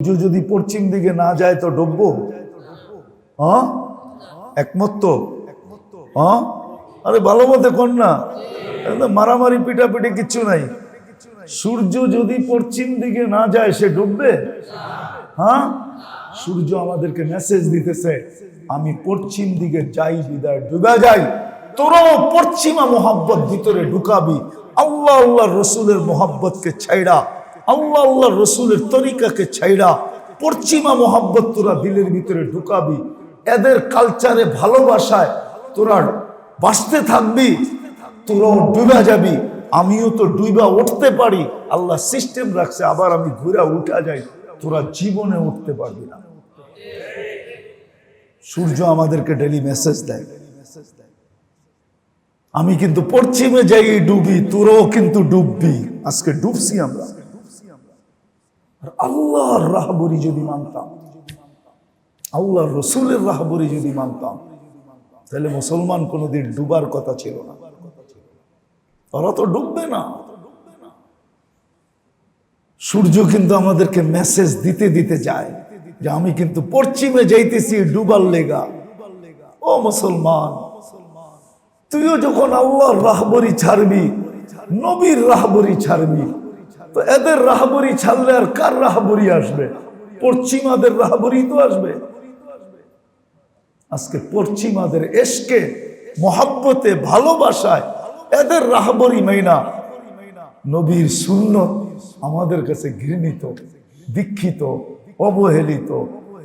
সূর্য যদি পশ্চিম দিকে না যায় তো ডুববো? একমত তো? আরে ভালো মতে কর না। মারামারি, পিটাপিটি কিচ্ছু নাই। সূর্য যদি পশ্চিম দিকে না যায়, সে ডুববে? হ্যাঁ সূর্য আমাদেরকে মেসেজ দিতেছে, আমি পশ্চিম দিকে যাই, বিদায় ডুবে যাই। তোরাও পশ্চিমা মোহাব্বত ভিতরে ঢুকাবি। আল্লাহ আল্লাহ রসুলের মোহাব্বতকে ছাইড়া আল্লাহ আল্লাহ রসুলের তরিকাকে ছাইড়া পশ্চিমা মোহাব্বত তোরা দিলের ভিতরে ঢুকাবি। এদের কালচারে ভালোবাসায় তোরা বাঁচতে থাকবি, তোরাও ডুবে যাবি। আমিও তো ডুইবা উঠতে পারি। আল্লাহ সিস্টেম রাখছে, আবার আমি ঘুরে উঠা যাই তোরা জীবনে উঠতে পারবি না। সূর্য আমাদেরকে ডেলি মেসেজ দেয়। আমি কিন্তু পশ্চিমে যাই ডুবি, তোরাও কিন্তু ডুববি। আজকে ডুবছি আমরা। আল্লাহর রাহবরি যদি মানতাম, আল্লাহর রসুলের রাহবরি যদি মানতাম, তাহলে মুসলমান কোনোদিন ডুবার কথা ছিল না। ওরা তো ডুববে না। সূর্য কিন্তু আমাদেরকে মেসেজ দিতে দিতে যায় যে আমি কিন্তু পশ্চিমে যাইতেছি ডুবার লেগা। ও মুসলমান, তুইও যখন আল্লাহর রাহবরি ছাড়বি, নবীর রাহবরি ছাড়বি তো এদের রাহবরি ছাড়লে আর কার রাহবরি আসবে? পশ্চিমাদের রাহবরি তো আসবে। আজকে পশ্চিমাদের এসকে মহাব্বতে, ভালোবাসায় এদের রাহবরি মেইনা নবীর শূন্য আমাদের কাছে ঘৃণিত, দীক্ষিত, অবহেলিত,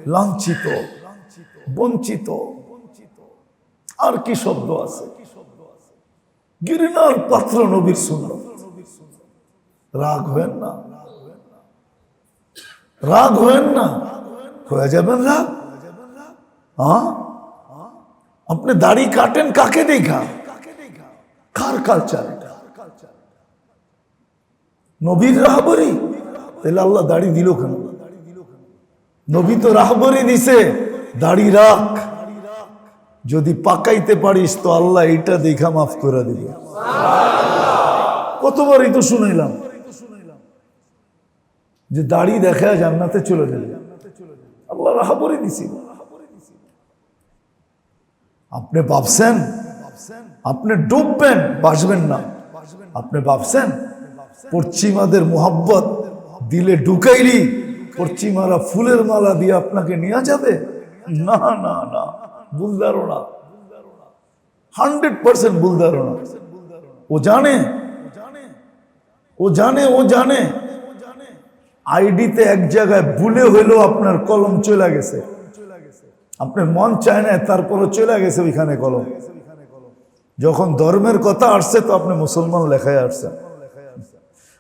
লাঞ্ছিত, বঞ্চিত। আর কি শব্দ আছে? ঘৃণার পাত্র নবীর শূন্য রাগ হয়েন না। রাগ হয়েন না। হয়ে যাবেন রাগ। হ্যাঁ আপনি দাড়ি কাটেন কাকে দেখা? কার কালচার নবীর রাহবরি? তাহলে আল্লাহ দাড়ি দিল কেন? নবী তো রাহবরি দিছে। দাড়ি রাখ। যদি পাকাইতে পারিস তো আল্লাহ এটা দেখা মাফ করে দিবে। কতবারই তো শুনাইলাম। যে দাড়ি দেখা জান্নাতে চলে যাবে। আল্লাহ রাহবরি দিছিল আপনি ভাবছেন, আপনি ডুববেন বাঁচবেন না। আপনি ভাবছেন, পশ্চিমাদের মোহাব্বত দিলে ঢুকাইলি, পশ্চিমারা ফুলের মালা দিয়ে আপনাকে নিয়ে যাবে? না না না, ভুল ধারণা। হান্ড্রেড পার্সেন্ট ভুল ধারণা। ও জানে ও জানে ও জানে। আইডিতে এক জায়গায় ভুলে হইলেও আপনার কলম চলে গেছে। আপনার মন চায় না তারপরে চলে গেছে ওইখানে কলম। যখন ধর্মের কথা আসছে, তো আপনি মুসলমান লেখায় আসছেন।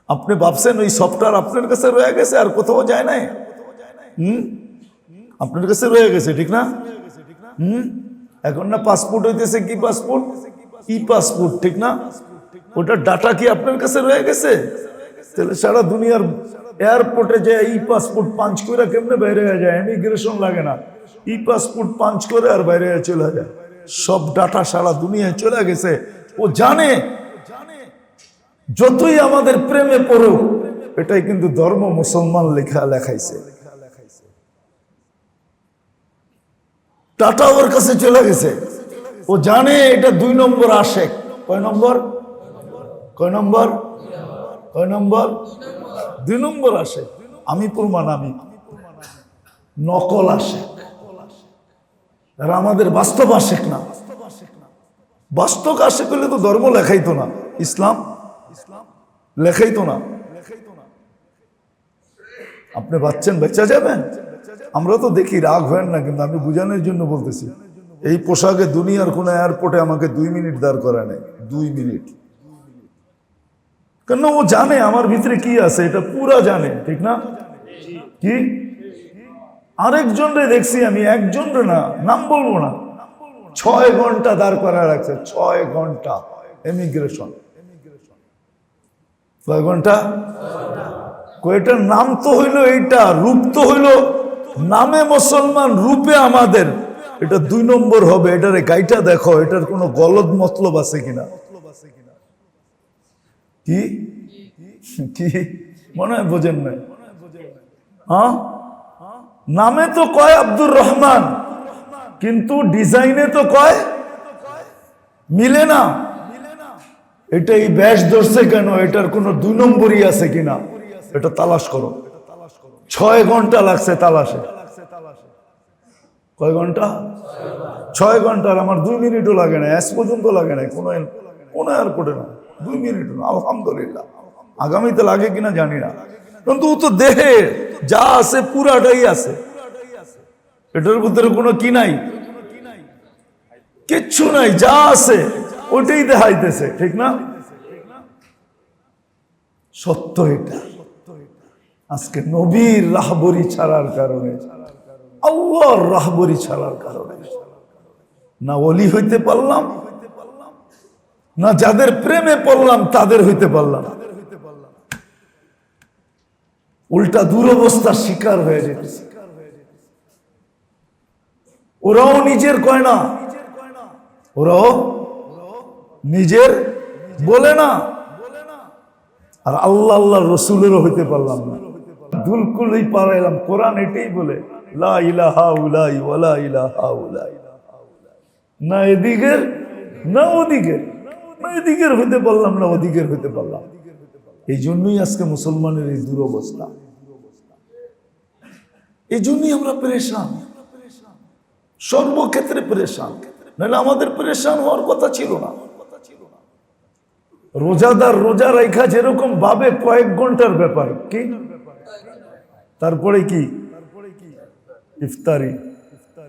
আপনি ভাবছেন ওই সফটওয়্যার আপনার কাছে রয়ে গেছে, আর কোথাও যায় নাই? হুম? আপনার কাছে রয়ে গেছে, ঠিক না? হুম? এখন না পাসপোর্ট হইতেছে কি পাসপোর্ট? ই পাসপোর্ট, ঠিক না? ওটা ডাটা কি আপনার কাছে রয়ে গেছে? তাহলে সারা দুনিয়ার এয়ারপোর্টে যে ই পাসপোর্ট পাঞ্চ করে কেমনে বাইরে হয়ে যায়? ইমিগ্রেশন লাগে না। ই পাসপোর্ট পাঞ্চ করে আর বাইরে চলে যায়। সব ডাটা সারা দুনিয়ায় চলে গেছে। ও জানে, যতই আমাদের প্রেমে পড়ুক, এটাই কিন্তু ধর্ম মুসলমান লেখা লেখাইছে। টাটা ওর কাছে চলে গেছে। ও জানে এটা দুই নম্বর আশেক। কয় নম্বর? কয় নম্বর? কয় নম্বর? দুই নম্বর আসে। আমি প্রমাণ আমি নকল আসে। আমাদের বাস্তব আশেক না? বাস্তব আশেক হলে তো ধর্ম লেখাইতো না। ইসলাম? ইসলাম লেখাইতো না। আপনি বাচ্চেন বেচা যাবেন আমরা তো দেখি রাগ হয় না, কিন্তু আমি বুঝানোর জন্য বলতেছি। এই পোশাকে দুনিয়ার কোন এয়ারপোর্টে আমাকে দুই মিনিট দাঁড় করা নেই। দুই মিনিট। কেন ও জানে আমার ভিতরে কি আছে? এটা পুরা জানে, ঠিক না? কি? আরেকজন রে দেখছি আমি একজন রে না, নাম বলব না। ছয় ঘণ্টা দাঁড় করা রাখছে, ছয় ঘণ্টা এমিগ্রেশন ছয় ঘণ্টা? কয়টার নাম তো হইল এইটা, রূপ তো হইল নামে মুসলমান, রূপে আমাদের। এটা দুই নম্বর হবে, এটারে গাইটা দেখো, এটার কোনো গলদ মতলব আছে কিনা? কি? কি? মনে হয় বোঝেন না হ্যাঁ? নামে তো কয় আব্দুর রহমান, কিন্তু ডিজাইনে তো কয়? মিলে না। এটা এই ব্যাস ধরছে কেন? এটার কোনো দুই নম্বরই আছে কিনা? এটা তালাশ করো। ছয় ঘণ্টা লাগছে তালাশে। কয় ঘণ্টা? ছয় ঘণ্টার আমার দুই মিনিটও লাগে না, এস পর্যন্ত লাগে না, কোনো কোনো এয়ারপোর্টে না। দুই মিনিটও না, আলহামদুলিল্লাহ। আগামীতে লাগে কিনা জানি না। কিন্তু ও তো দেহে যা আছে পুরাটাই আছে। এটার ভিতরে কোনো কি নাই? কিচ্ছু নাই, যা আছে ওইটাই দেখাইতেছে, ঠিক না? সত্য এটা। আজকে নবীর রাহবরি ছাড়ার কারণে, আল্লাহর রাহবরি ছাড়ার কারণে। না অলি হইতে পারলাম না যাদের প্রেমে পড়লাম, তাদের হইতে পারলাম। উল্টা দুরবস্থার শিকার হয়ে যেতেছে। ওরাও নিজের কয় না? ওরাও নিজের বলে না। আর আল্লাহ আল্লাহ রসুলেরও হইতে পারলাম না। দুলকুলই পারাইলাম কোরআন এটাই বলে না এদিকের, না ওদিকের। এদিকের হইতে পারলাম না, ওদিকের হইতে পারলাম। এই জন্যই আজকে মুসলমানের এই দুরবস্থা। এই জন্যই আমরা পরেশান। সর্বক্ষেত্রে পরেশান। নাহলে আমাদের পরেশান হওয়ার কথা ছিল না। রোজাদার রোজা রেখা যেরকম ভাবে কয়েক ঘণ্টার ব্যাপার, কি? তারপরে কি? ইফতারি।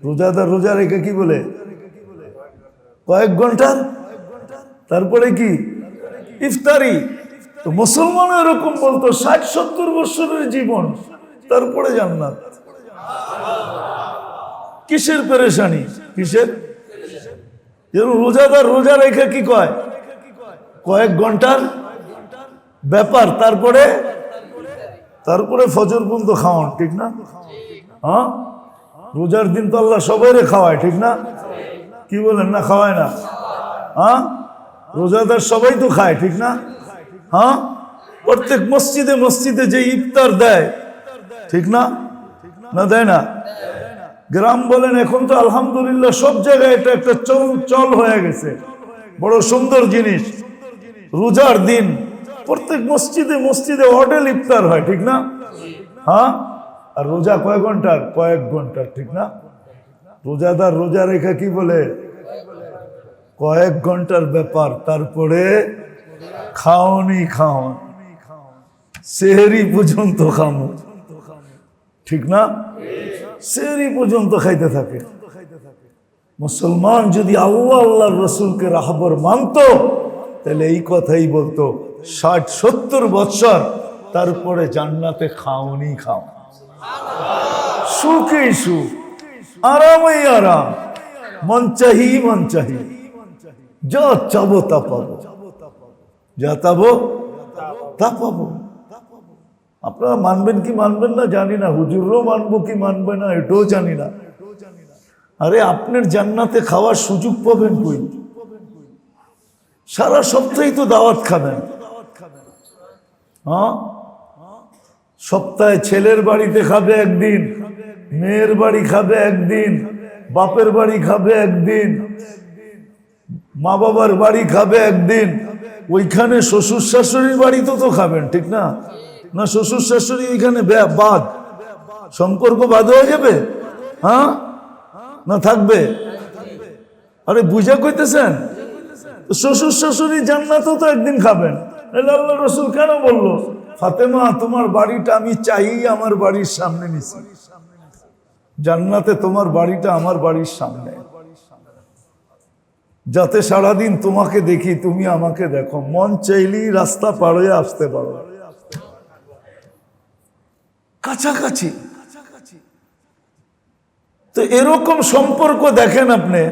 রোজাদার রোজা রেখা কি বলে? কয়েক ঘণ্টার তারপরে কি? ইফতারি। তো মুসলমান এরকম বলতো, ষাট, সত্তর বছরের জীবন, তারপরে জান্নাত। কিসের পেরেশানি? কিসের? রোজাদার রোজা রেখে কি কয়? কয়েক ঘণ্টার ব্যাপার, তারপরে? তারপরে ফজর পর্যন্ত খাওয়ান, ঠিক না? হ্যাঁ? রোজার দিন তো আল্লাহ সবাইরে খাওয়ায়, ঠিক না? কি বলেন, না খাওয়ায় না? হ্যাঁ? রোজাদার সবাই তো খায়, ঠিক না? হ্যাঁ? প্রত্যেক মসজিদে মসজিদে যে ইফতার দেয়, ঠিক না? না দেয় না? গ্রাম বলেন, এখন তো আলহামদুলিল্লাহ সব জায়গায় এটা একটা চল চল হয়ে গেছে। বড় সুন্দর জিনিস। রোজার দিন প্রত্যেক মসজিদে মসজিদে হোটেল ইফতার হয়, ঠিক না? হ্যাঁ? আর রোজা কয়েক ঘণ্টার? কয়েক ঘণ্টার, ঠিক না? রোজাদার রোজা রেখা কি বলে? কয়েক ঘণ্টার ব্যাপার, তারপরে খাওনি খাওন। সেহেরি পর্যন্ত খামো। ঠিক না? সেহেরি পর্যন্ত খাইতে থাকে। মুসলমান যদি আল্লাহ রসুলকে রাহবর মানত, তাহলে এই কথাই বলতো, ষাট সত্তর বৎসর তারপরে জান্নাতে খাওনি খাও। সুখেই সুখ, আরামই আরাম, মন চাহি মন চাহি। যা চাবো তা পাবো। যা তাবো তা পাবো। আপনারা মানবেন কি মানবেন না? জানি না। হুজুরও মানবো কি মানবে না? এটাও জানি না। আরে আপনার জান্নাতে খাওয়ার সুযোগ পাবেন কই? সারা সপ্তাহে তো দাওয়াত খাবেন। হ্যাঁ? সপ্তাহে ছেলের বাড়িতে খাবে একদিন, মেয়ের বাড়ি খাবে একদিন, বাপের বাড়ি খাবে একদিন। মা বাবার বাড়ি খাবে একদিন, ওইখানে শ্বশুর শাশুড়ির বাড়িতে তো খাবেন, ঠিক না? না, শ্বশুর শাশুড়ি ওইখানে বাদ। সম্পর্ক বাদ হয়ে যাবে? হ্যাঁ? না থাকবে? আরে, বুঝা কইতেছেন? শ্বশুর শাশুড়ি জান্নাতও তো একদিন খাবেন। আল্লাহ রসুল কেন বলল? ফাতেমা, তোমার বাড়িটা আমি চাই আমার বাড়ির সামনে নিছি। জান্নাতে তোমার বাড়িটা আমার বাড়ির সামনে। যাতে সারাদিন তোমাকে দেখি, তুমি আমাকে দেখো। মন চাইলেই রাস্তা পার হয়ে আসতে পারো। কাছাকাছি। তো এরকম সম্পর্ক দেখেন আপনি।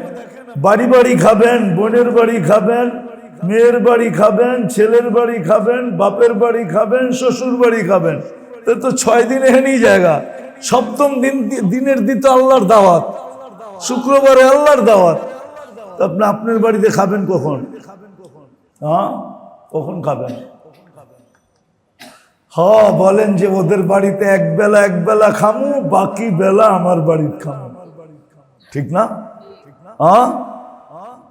বাড়ি বাড়ি খাবেন, বোনের বাড়ি খাবেন, মেয়ের বাড়ি খাবেন, ছেলের বাড়ি খাবেন, বাপের বাড়ি খাবেন, শ্বশুর বাড়ি খাবেন। তো তো ছয় দিন এখানেই জায়গা। সপ্তম দিন, দিনের দিত আল্লাহর দাওয়াত। শুক্রবারে আল্লাহর দাওয়াত। আপনি আপনার বাড়িতে খাবেন কখন? হ্যাঁ? কখন খাবেন? হ বলেন যে ওদের বাড়িতে এক বেলা এক বেলা খামু, বাকি বেলা আমার বাড়ির খামু। ঠিক না? হ্যাঁ?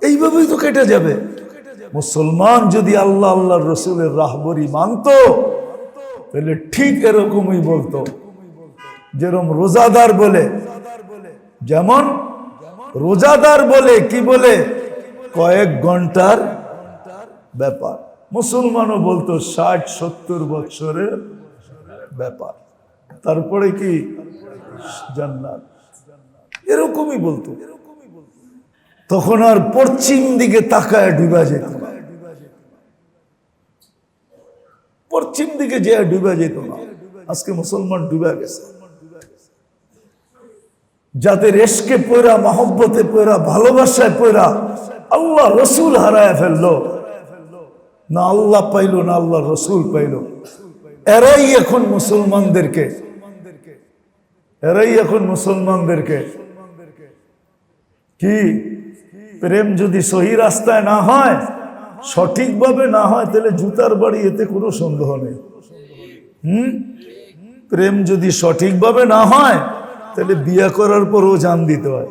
এইভাবেই তো কেটে যাবে। মুসলমান যদি আল্লাহ আল্লাহ রসুলের রাহবরি মানতো, তাহলে ঠিক এরকমই বলতো। যেরকম রোজাদার বলে, যেমন রোজাদার বলে কি বলে? কয়েক ঘণ্টার ব্যাপার। মুসলমানও বলতো ষাট, সত্তর বছরের ব্যাপার। তারপরে কি? জান্নাত। এরকমই বলতো। তখন আর পশ্চিম দিকে তাকায় ডুবা যেত না। পশ্চিম দিকে যে ডুবা যেত না। আজকে মুসলমান ডুবা গেছে। যাদের এসকে পয়রা, মহব্বতে পয়রা, ভালোবাসায় পয়রা আল্লাহ রসুল হারায় ফেলল। না আল্লাহ পাইলো, না আল্লাহ রসুল পাইলো। এরাই এখন মুসলমানদেরকে, এরাই এখন মুসলমানদেরকে। কি? প্রেম যদি সহি রাস্তায় না হয়, সঠিকভাবে না হয়, তাহলে জুতার বাড়ি এতে কোনো সন্দেহ নেই। হুম? প্রেম যদি সঠিকভাবে না হয় তাহলে বিয়ে করার পরও জান দিতে হয়।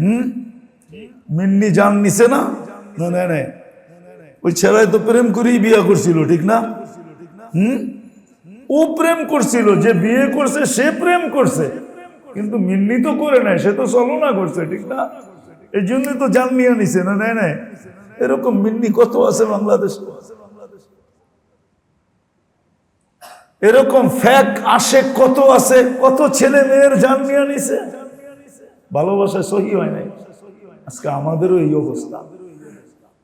হুম? মিন্নি জান নিছে না? ওই ছেড়াই তো প্রেম করেই বিয়ে করছিল, ঠিক না? হুম? ও প্রেম করছিল, যে বিয়ে করছে, সে প্রেম করছে। কিন্তু মিন্নি তো করে নাই, সে তো চলনা করছে, ঠিক না? এই জন্যই তো জান নিয়ে নিছে, না নেয় এরকম মিন্নি কত আছে বাংলাদেশে? এরকম ফ্যাক আসে কত আছে, কত ছেলে মেয়ের জান নিয়ে নিছে। ভালোবাসা সহি হয় নাই। আজকে আমাদেরও এই অবস্থা।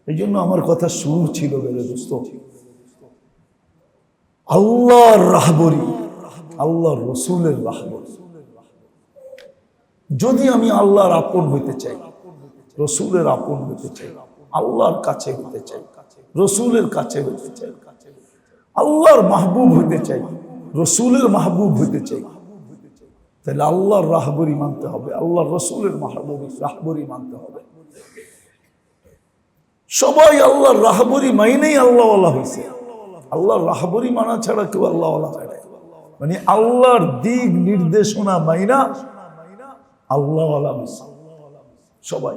এই জন্য আমার কথা শুরু ছিল বেলে দোস্ত। আল্লাহর রাহবরি, আল্লাহর রসুলের রাহবরি। যদি আমি আল্লাহর আপন হইতে চাই, রসুলের আপন হইতে চাই, আল্লাহর কাছে হইতে চাই, রসুলের কাছে হইতে চাই। আল্লাহর মাহবুব হইতে চাই, রসুলের মাহবুব হইতে চাই। তাহলে আল্লাহর রাহবরি মানতে হবে, আল্লাহর রসুলের মাহবুবি, রাহবরি মানতে হবে। সবাই আল্লাহর রাহবরি মাইনেই আল্লাহওয়ালা হয়েছে। আল্লাহর রাহবরি মানা ছাড়া কেউ আল্লাহওয়ালা হয় মানে আল্লাহর দিক নির্দেশনা মাইনা আল্লাহওয়ালা হয়েছে। সবাই।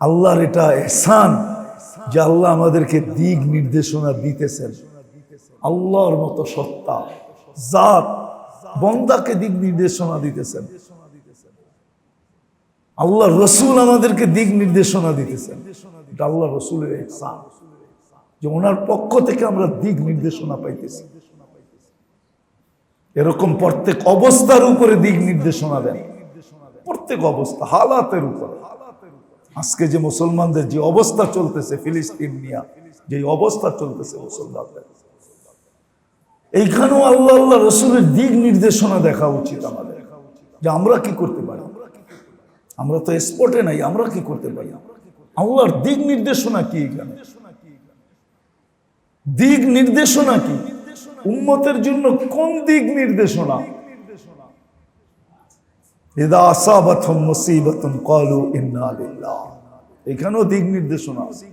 আল্লাহর এটা এহসান যে আল্লাহ আমাদেরকে দিক নির্দেশনা দিতেছেন। আল্লাহর মতো সত্তা, জাত, বন্দাকে দিক নির্দেশনা দিতেছেন। আল্লাহ রসুল আমাদেরকে দিক নির্দেশনা দিতেছেন। আল্লাহ রসুলের যে ওনার পক্ষ থেকে আমরা দিক নির্দেশনা পাইতেছি। এরকম প্রত্যেক অবস্থার উপরে দিক নির্দেশনা দেন। প্রত্যেক অবস্থা, হালাতের উপরে। আজকে যে মুসলমানদের যে অবস্থা চলতেছে ফিলিস্তিন নিয়া যে অবস্থা চলতেছে মুসলমানদের। এইখানেও আল্লাহ আল্লাহ রসুলের দিক নির্দেশনা দেখা উচিত আমাদের, যে আমরা কি করতে পারি? আমরা তো স্পটে নাই, আমরা কি করতে পারি? আল্লাহর দিক নির্দেশনা কি এখানে? দিক নির্দেশনা কি? উম্মতের জন্য কোন দিক নির্দেশনা? এখানেও দিক নির্দেশনা আছে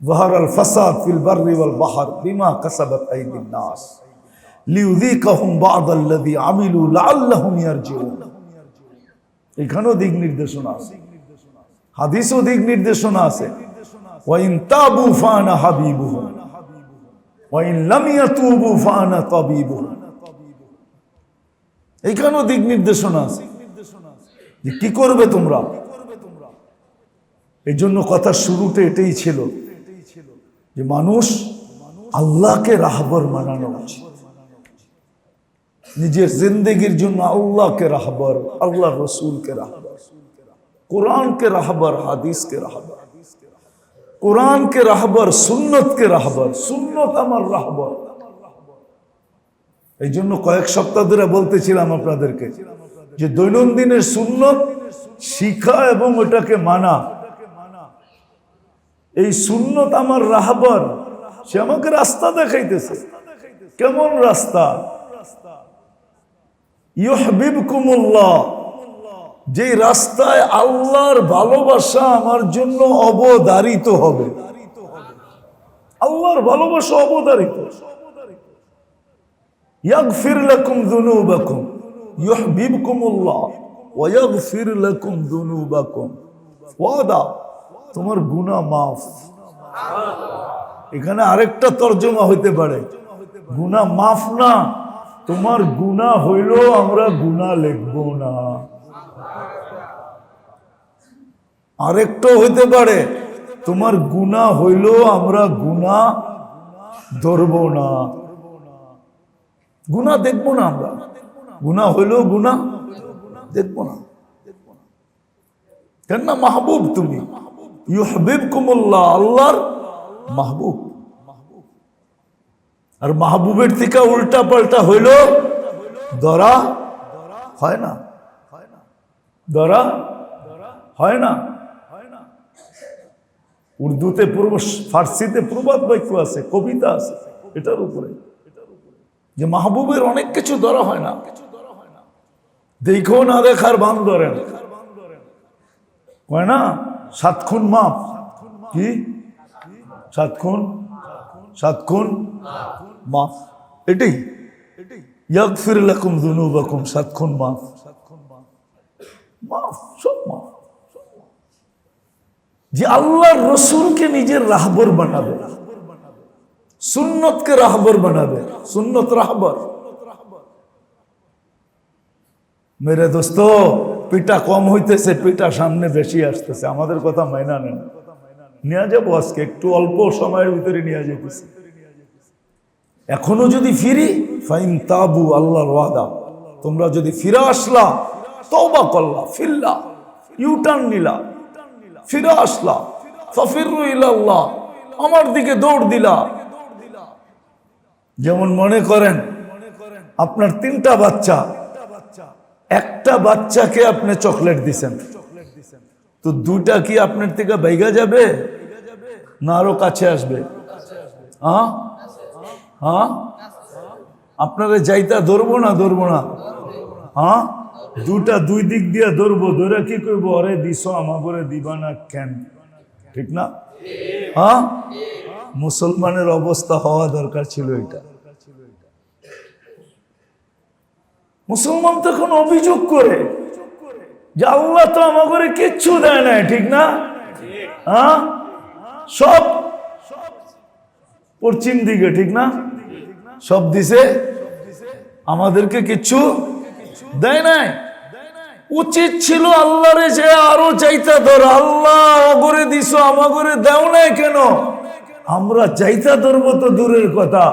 ظهر الفساد في البر والبحر بما كسبت أيدي الناس ليذيقهم بعض الذي عملوا لعلهم يرجعون এখানেও দিক নির্দেশনা আছে হাদিসও দিক নির্দেশনা আছে ওয়াইন তাবু ফানা হাবিবুহুম ওয়াইন লাম ইয়াতুবু ফানা তাবিবুহুম এইখানেও দিক নির্দেশনা আছে। যে কি করবে তোমরা? এই জন্য কথা শুরুতে এটাই ছিল যে মানুষ আল্লাহকে রাহবর মানানো নিজের জিন্দগির জন্য আল্লাহকে রাহবর আল্লাহ রসুলকে রাহবর, কোরআনকে রাহবর, হাদিসকে রাহবর, কোরআনকে রাহবর, সুন্নতকে রাহবর, সুন্নত আমার রাহবর। এই জন্য কয়েক সপ্তাহ ধরে বলতেছিলাম আপনাদেরকে যে দৈনন্দিনের সুন্নত শিখা এবং ওটাকে মানা। এই সুন্নত আমার রাহবর, সে আমাকে রাস্তা দেখাইতেছে। কেমন রাস্তা? ইহবিব কুমুল্লাহ যে রাস্তায় আল্লাহর ভালোবাসা আমার জন্য অবদারিত হবে। আল্লাহর ভালোবাসা অবতারিত ইয়াগফির লাকুম যুনুবাকুম, ইউহিব্বুকুমুল্লাহ ওয়া ইয়াগফির লাকুম যুনুবাকুম। ওয়াদা, তোমার গুনাহ মাফ। এখানে আরেকটা তর্জমা হইতে পারে। গুনাহ মাফ না, তোমার গুনাহ হইল আমরা গুনাহ লিখব না। আরেকটা হইতে পারে, তোমার গুণা হইল আমরা গুণা ধরব না। গুণা দেখব না আমরা। গুণা হইল গুণা দেখব না। কেন না মাহবুব তুমি। ইউহবিব কুমুল্লাহ আল্লাহর মাহবুব। আর মাহবুবের থেকে উল্টা পাল্টা হইল দরা হয় না। দরা হয় না। উর্দুতে পূর্ব, ফার্সিতে প্রবাদ বাক্য আছে, কবিতা আছে, এটার উপরে। যে মাহবুবের অনেক কিছু ধরা হয় না। দেখো না দেখার বান ধরেন। কয় না? সাত খুন মাপ। কি? সাত খুন? সাত খুন? মাপ। এটাই। ইয়াগফির লাকুম যুনুবাকুম, সাত খুন মাফ মাফ সব মাফ যে আল্লাহর রসুলকে নিজের রাহবর বানাবে। সুন্নতকে রাহবর বানাবে। সুন্নত রাহবর। মেরে দোস্ত পিটা কম হইতেছে পিটা সামনে বেশি আসতেছে। আমাদের কথা মাইনা নেন। নিয়ে যাব আজকে, একটু অল্প সময়ের ভিতরে নিয়ে যেতেছি এখনও যদি ফিরি, ফাইন তাবু, আল্লাহর ওয়াদা। তোমরা যদি ফিরে আসলা, তওবা করলা, ফিরলা ইউটার্ন নিলা, ফিরে আসলা আমার দিকে দৌড় দিলা যেমন মনে করেন, আপনার তিনটা বাচ্চা, একটা বাচ্চাকে আপনি চকলেট দিছেন। তো দুটা কি আপনার থেকে বাইগা যাবে? না আরও কাছে আসবে? হ্যাঁ? হ্যাঁ? আপনারা যাইতা ধরবো না ধরবো না? হ্যাঁ? দুটা দুই দিক দিয়ে ধরবো ধরে কি করব অরে দিস আমাগরে দিবা না কেন? ঠিক না? হ্যাঁ? মুসলমানের অবস্থা হওয়া দরকার ছিল এটা। মুসলমান তখন অভিযোগ করে যে আল্লাহ তো আমাকে কিচ্ছু দেয় না ঠিক না? হ্যাঁ? সব পশ্চিম দিকে, ঠিক না? সব দিছে আমাদেরকে কিচ্ছু দেয় নাই। উচিত ছিল আল্লাহরে যে আরও চাইতা ধর। আল্লাহ অগরে দিস আমাগরে দেও নাই কেন? আমরা চাইতা ধরবো তো দূরের কথা,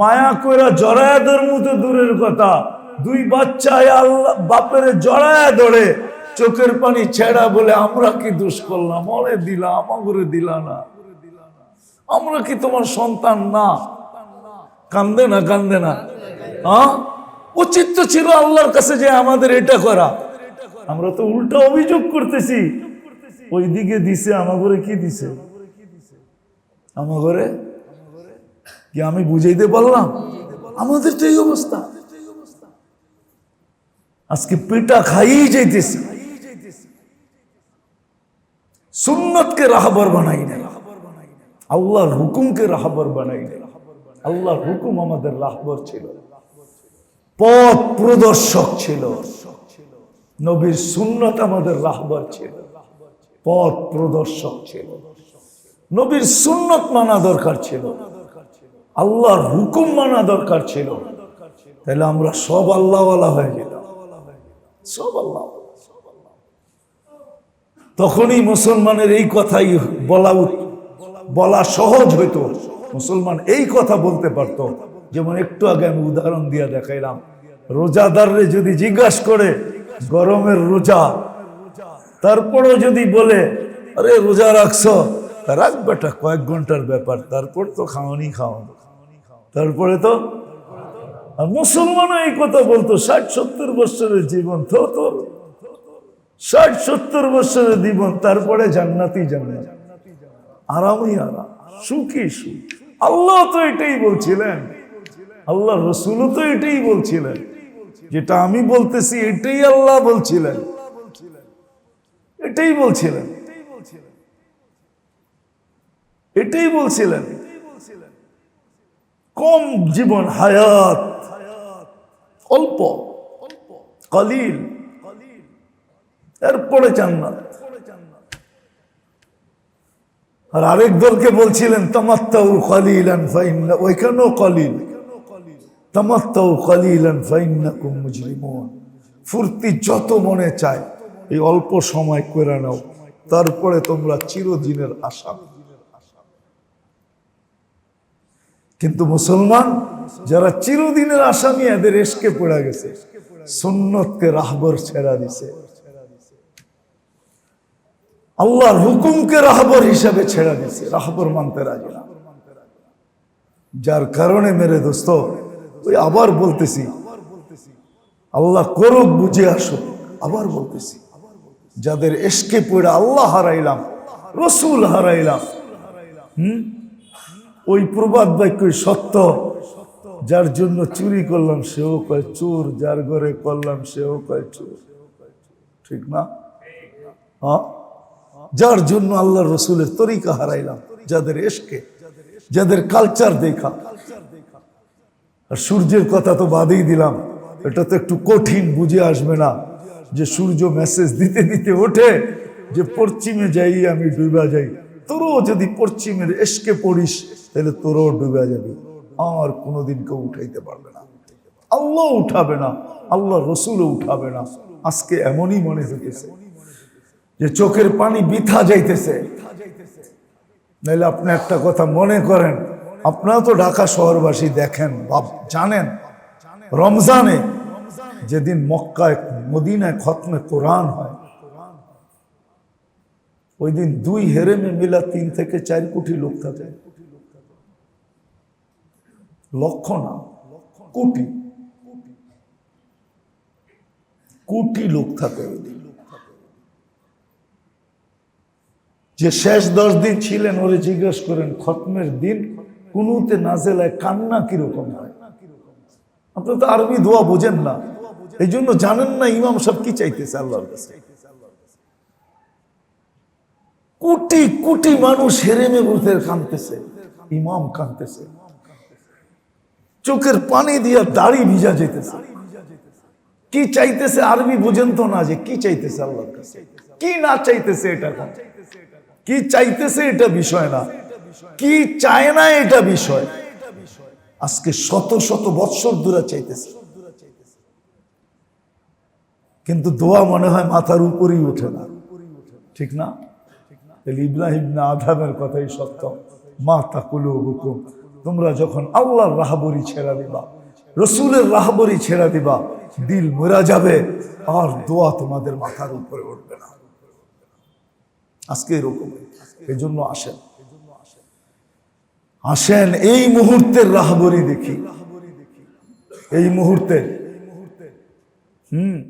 মায়া কইরা জড়ায়া ধরবো তো দূরের কথা। দুই বাচ্চা আল্লাহ বাপের জড়ায়া ধরে চোখের পানি ছেড়া বলে আমরা কি দোষ করলাম? অরে দিলা, আমাগরে দিলা না। আমরা কি তোমার সন্তান না? কান্দে না কান্দে না। হ্যাঁ উচিত তো ছিল আল্লাহর কাছে যে আমাদের এটা করা। আমরা তো উল্টা অভিযোগ করতেছি। ওই দিকে দিছে, আমাগরে কি দিছে? আমাগরে কি আমি বুঝাইতে পারলাম? আমাদের তো এই অবস্থা। আজকে পেটা খাইয়েই যাইতেছি। সুন্নতকে রাহবর বানাই নাই। আল্লাহর হুকুমকে রাহবর বানাই নাই। আল্লাহর হুকুম আমাদের রাহবর ছিল। পথ প্রদর্শক ছিল। নবীর সুন্নত আমাদের রাহবর ছিল। পথ প্রদর্শক ছিল। নবীর সুন্নত মানা দরকার ছিল। আল্লাহর হুকুম মানা দরকার ছিল। তাহলে আমরা সব আল্লাহওয়ালা হয়ে যেতাম সব আল্লাহ তখনই মুসলমানের এই কথাই বলা বলা সহজ হইতো। মুসলমান এই কথা বলতে পারতো। যেমন একটু আগে আমি উদাহরণ দিয়ে দেখাইলাম। রোজাদাররে যদি জিজ্ঞাসা করে, গরমের রোজা? তারপরও যদি বলে, আরে রোজা রাখছো? তা রাখ বেটা, কয়েক ঘণ্টার ব্যাপার, তারপর তো খাওয়ানি খাওয়ানো। তারপরে তো, আর মুসলমানও এই কথা বলতো, ষাট সত্তর বছরের জীবন, তো তোর ষাট সত্তর বছরের জীবন, তারপরে জান্নাতি জানে আরামই আরাম, সুখী সুখ। আল্লাহ তো এটাই বলছিলেন, আল্লাহ রসুলও তো এটাই বলছিলেন, যেটা আমি বলতেছি এটাই আল্লাহ বলছিলেন। এটাই বলছিলেন। এটাই বলছিলেন। কম জীবন হায়াত। অল্প। কলিল। এরপরে জান্নাত। আর আরেক দলকে বলছিলেন, তামাত্তাউ কলিলান ফাইন্না ওইখানেও কলিল। তামাত্তাউ মুজরিমুন। ফুর্তি যত মনে চায়, এই অল্প সময় করে নাও। তারপরে তোমরা চিরদিনের আশা। কিন্তু মুসলমান যারা চিরদিনের আসামি এদের এসকে পড়ে গেছে। সুন্নতকে রাহবর ছেড়া দিছে। আল্লাহর হুকুমকে রাহবর হিসাবে ছেড়া দিছে। রাহবর মানতে রাজি না। যার কারণে মেরে দোস্ত, ওই আবার বলতেছি, আল্লাহ করুক, বুঝে আসো আবার বলতেছি, যাদের এসকে পড়ে আল্লাহ হারাইলাম, রসুল হারাইলাম, হুম? ওই প্রবাদ বাক্যই সত্য। যার জন্য চুরি করলাম, সেও কয় চোর। যার ঘরে করলাম, সেও কয় চোর। ঠিক না? হ্যাঁ? যার জন্য আল্লাহ রসুলের তরিকা হারাইলাম, যাদের এসকে যাদের কালচার দেখা। আর সূর্যের কথা তো বাদেই দিলাম। এটা তো একটু কঠিন, বুঝে আসবে না। যে সূর্য মেসেজ দিতে দিতে ওঠে, যে পশ্চিমে যাই, আমি ডুবা যাই। তোরও যদি পশ্চিমের এসকে পড়িস তাহলে তোরও ডুবে যাবে। আর কোনোদিন কেউ উঠাইতে পারবে না। আল্লাহ উঠাবে না, আল্লাহ রসুলও উঠাবে না। আজকে এমনই মনে হইতেছে যে চোখের পানি বিথা যাইতেছে। নাহলে আপনি একটা কথা মনে করেন, আপনারা তো ঢাকা শহরবাসী দেখেন বাপ জানেন, রমজানে যেদিন মক্কায়, মদিনায় খতমে কোরআন হয় ওই দিন দুই হেরেমে মিলা তিন থেকে চার কোটি লোক থাকে। লক্ষ না কোটি। কোটি লোক থাকে যে শেষ দশ দিন ছিলেন, ওরে জিজ্ঞেস করেন, খতমের দিন কুনুতে নাজেলায় কান্না কীরকম হয়? আপনি তো আরবি দোয়া বোঝেন না। এই জন্য জানেন না ইমাম সব কি চাইতেছে আল্লাহর কাছে। কোটি কোটি মানুষ হেরেমে বুথের কানতেছে ইমাম কানতেছে চোখের পানি দিয়া দাড়ি ভিজা যেতেছে। কি চাইতেছে আরবি বুঝেন তো না যে কি চাইতেছে আল্লাহর কাছে? কি না চাইতেছে এটা? কি চাইতেছে এটা বিষয় না। কি চায় না এটা বিষয়। আজকে শত শত বৎসর দূরে চাইতেছে। কিন্তু দোয়া মনে হয় মাথার উপরই ওঠে না। ঠিক না? ইব্রাহিম না আধামের কথাই সত্য। মা তাকুলু হুকুম তোমরা যখন আল্লাহর রাহাবরি ছেড়া দিবা, রসুলের রাহাবরি ছেড়া দিবা, দিল মরা যাবে, আর দোয়া তোমাদের মাথার উপরে উঠবে না। আজকে এরকম। এই জন্য আসেন। আসেন এই মুহূর্তের রাহবরি দেখি। এই মুহূর্তে। হুম।